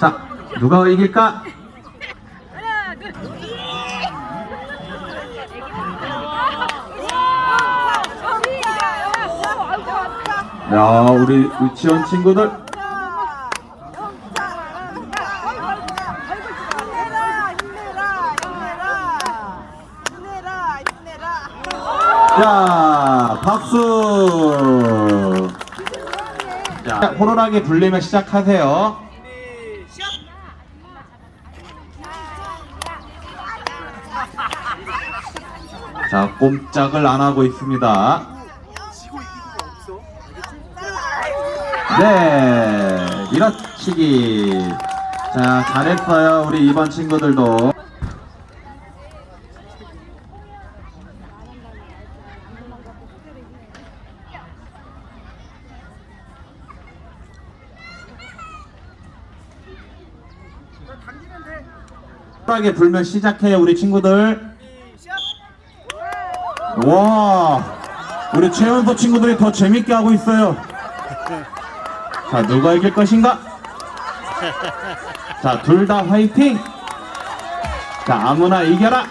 자, 누가 이길까? 야, 우리 유치원 친구들. 자, 박수. 자, 호로라기 불리면 시작하세요. 자, 꼼짝을 안 하고 있습니다. 네, 밀어치기. 자, 잘했어요. 우리 2번 친구들도. 하게 불면 시작해요, 우리 친구들. 와, 우리 최연소 친구들이 더 재밌게 하고 있어요. 자, 누가 이길 것인가? 자, 둘 다 화이팅! 자, 아무나 이겨라!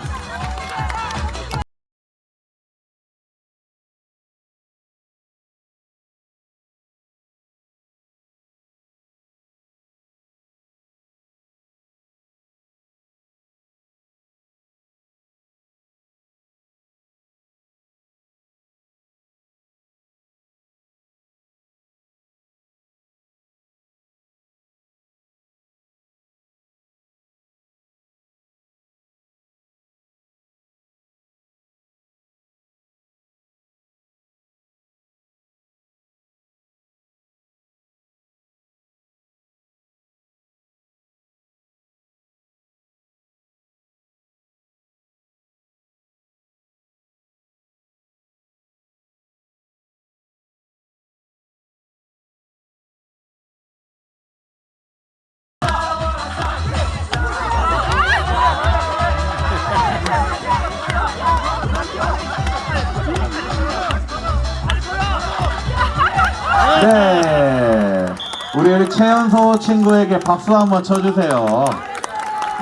네. 우리 최연소 친구에게 박수 한번 쳐주세요.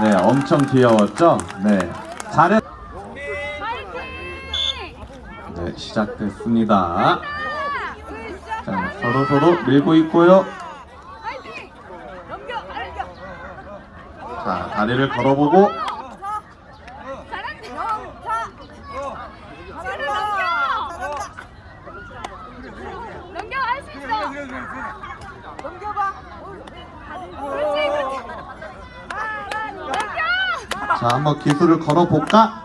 네, 엄청 귀여웠죠? 네. 잘했, 네, 시작됐습니다. 자, 서로 서로 밀고 있고요. 자, 다리를 걸어보고, 넘겨 할 수 있어. 넘겨봐. 그렇지 그렇지. 넘겨. 자, 한번 기술을 걸어볼까?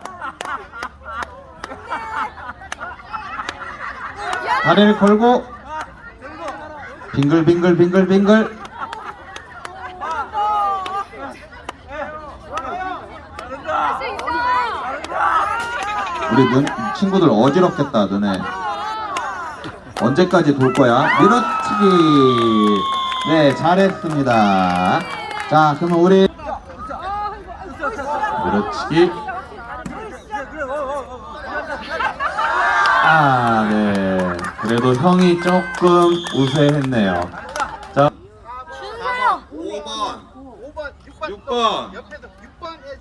다리를 걸고, 빙글빙글 빙글빙글. 우리 눈, 친구들 어지럽겠다, 너네. 언제까지 돌 거야? 밀어치기. 네, 잘했습니다. 자, 그러면 우리 밀어치기. 아, 네. 그래도 형이 조금 우세했네요. 자, 5번, 6번,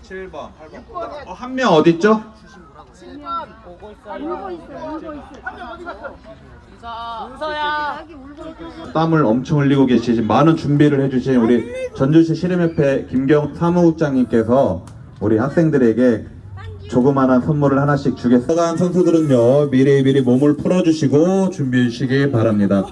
7번, 8번. 어, 한 명 어딨죠? 땀을 엄청 흘리고 계시지 많은 준비를 해주신 우리 전주시 시름협회 김경 사무국장님께서 우리 학생들에게 조그마한 선물을 하나씩 주겠습니다. 선수들은요 미리미리 몸을 풀어주시고 준비해 주시기 바랍니다.